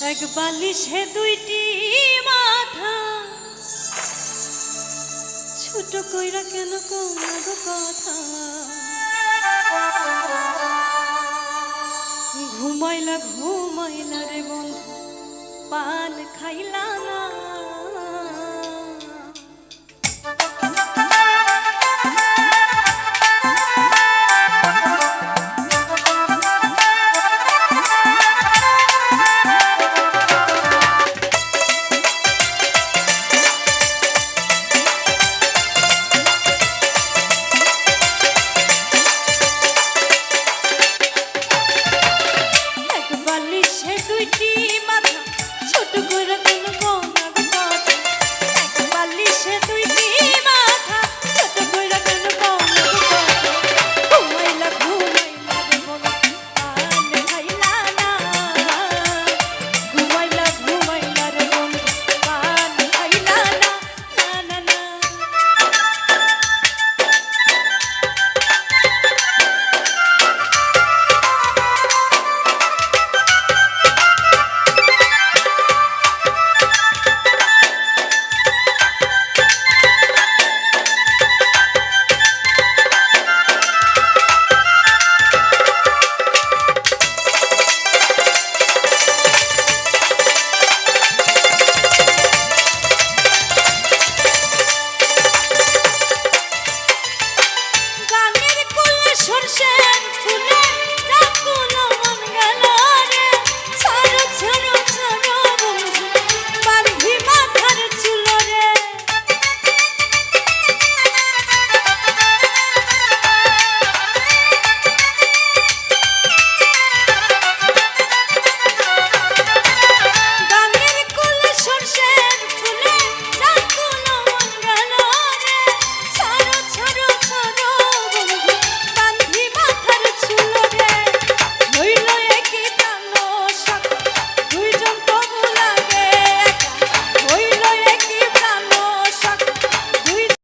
এক বালিশে দুইটি মাথা ছোট কইরা কেন কোনার কথা? ঘুমাইলা ঘুমাইলা রে বন্ধু, পান খাইলা দুইটি মাথা ছোট করে